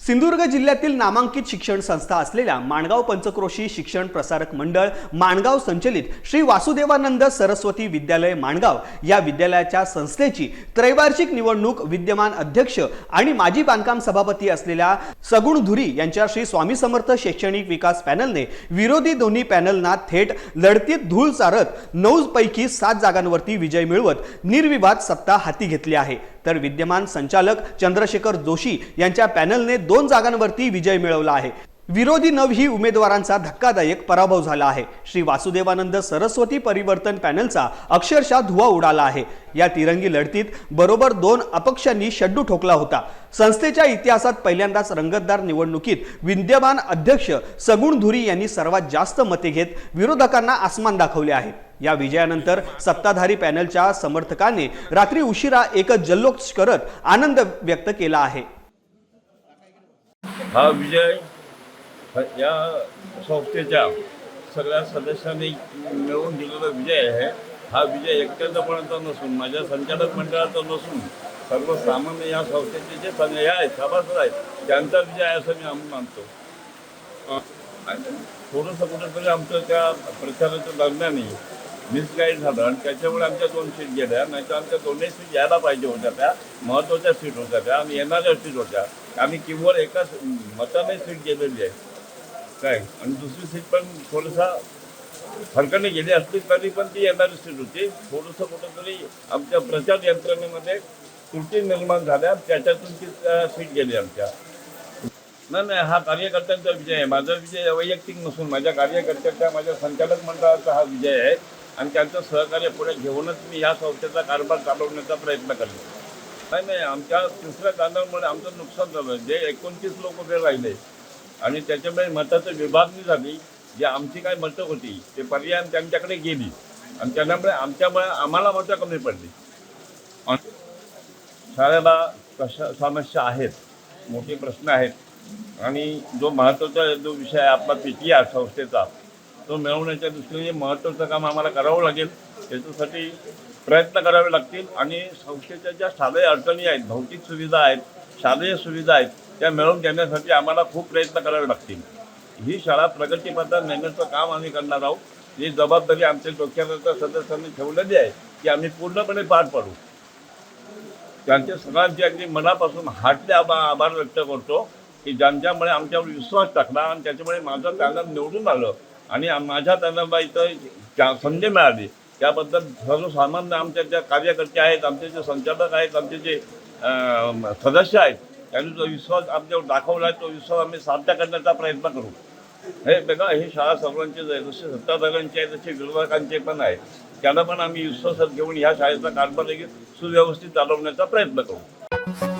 सिंधुदुर्ग जिल्ह्यातील नामांकित शिक्षण संस्था असलेल्या माणगाव पंचक्रोशी शिक्षण प्रसारक मंडळ माणगाव संचलित श्री वासुदेवानंद सरस्वती विद्यालय माणगाव या विद्यालयाच्या संस्थेची त्रैवार्षिक निवडणूक विद्यमान अध्यक्ष आणि माजी बांधकाम सभापती असलेल्या सगुण धुरी यांच्या श्री स्वामी समर्थ शैक्षणिक विकास पॅनलने विरोधी दोन्ही पॅनलना थेट लढतीत धूळ चारत नऊ पैकी सात जागांवरती विजय मिळवत निर्विवाद सत्ता हाती घेतली आहे. तर विद्यमान संचालक चंद्रशेखर जोशी यांच्या पॅनलने दोन जागांवरती विजय मिळवला आहे. विरोधी नवही उमेदवारांचा धक्कादायक पराभव झाला आहे. श्री वासुदेवानंद सरस्वती परिवर्तन पॅनलचा अक्षरशः धुवा उडाला आहे. या तिरंगी लढतीत बरोबर दोन अपक्षांनी शड्डू ठोकला होता. संस्थेच्या इतिहासात पहिल्यांदाच रंगतदार निवडणुकीत विद्यमान अध्यक्ष सगुण धुरी यांनी सर्वात जास्त मते घेत विरोधकांना आसमान दाखवले आहे. या विजयानंतर सत्ताधारी पॅनलच्या समर्थकांनी रात्री उशिरा एकच जल्लोष करत आनंद व्यक्त केला आहे. हा विजय या संस्थेच्या सगळ्या सदस्यांनी मिळवून दिलेला विजय आहे. हा विजय एकट्याचा नसून माझ्या संचालक मंडळाचा नसून सर्वसामान्य या संस्थेचे जे हे आहेत सभासद आहेत त्यांचा विजय आहे असं मी आम्ही मानतो. थोडंसं कुठंतरी आमचं त्या प्रचाराच्या दरम्यानही मिसगाईड झालं आणि त्याच्यामुळे आमच्या दोन सीट गेल्या. नाही तर आमच्या दोन्ही सीट यायला पाहिजे होत्या त्या महत्त्वाच्या सीट होत्या त्या आणि येणाऱ्या सीट होत्या. आम्ही किंवा एकाच मताने सीट गेलेली आहे. काय? आणि दुसरी सीट पण थोडंसा फरकाने गेली असली तरी पण ती येणारी सीट होती. थोडंसं कुठंतरी आमच्या प्रचार यंत्रणेमध्ये त्रुटी निर्माण झाल्या. त्याच्यातून ती सीट गेली आमच्या. नाही नाही हा कार्यकर्त्यांचा विजय आहे. माझा विजय वैयक्तिक नसून माझ्या कार्यकर्त्यांचा माझ्या संचालक मंडळाचा हा विजय आहे. आणि त्यांचं सहकार्य पुढे घेऊनच मी या संस्थेचा कारभार चालवण्याचा प्रयत्न करतो नाही नाही आमच्या तिसऱ्या दानामुळे आमचं नुकसान झालं. जे एकोणतीस लोक उभे राहिले आणि त्याच्यामुळे मताचं विभागणी झाली जे आमची काय मतं होती ते पर्याय त्यांच्याकडे गेली आणि त्याच्यामुळे आमच्यामुळे आम्हाला मतं कमी पडली. आणि शाळेला कशा समस्या आहेत मोठे प्रश्न आहेत आणि जो महत्त्वाचा जो विषय आहे आपला पी टी आर संस्थेचा तो मिळवण्याच्या दृष्टीने महत्त्वाचं काम आम्हाला करावं लागेल. त्याच्यासाठी प्रयत्न करावे लागतील. आणि संस्थेच्या ज्या शालेय अडचणी आहेत भौतिक सुविधा आहेत शालेय सुविधा आहेत त्या मिळवून देण्यासाठी आम्हाला खूप प्रयत्न करावे लागतील. ही शाळा प्रगतीपथात नेण्याचं काम आम्ही करणार आहोत. ही जबाबदारी आमच्या डोक्याकरता सदस्यांनी ठेवलेली आहे की आम्ही पूर्णपणे पार पाडू. त्यांच्या सगळ्यांचे अगदी मनापासून हाटले आभा आभार व्यक्त करतो की ज्यांच्यामुळे आमच्यावर विश्वास टाकला आणि त्याच्यामुळे माझं त्यांना निवडून आलं. आणि माझ्या त्यांना इथं त्या- संधी मिळाली. त्याबद्दल सर्वसामान्य आमच्या ज्या कार्यकर्ते आहेत आमचे जे संचालक आहेत आमचे जे सदस्य आहेत त्यांनी जो विश्वास आमच्यावर दाखवला आहे तो विश्वास आम्ही साध्य करण्याचा प्रयत्न करू. हे बघा हे शाळा सर्वांचीच आहे जसे सत्ताधाऱ्यांची आहे तसे विरोधकांचे पण आहे त्यांना पण आम्ही विश्वासात घेऊन ह्या शाळेचा कारभार देखील सुव्यवस्थित चालवण्याचा प्रयत्न करू.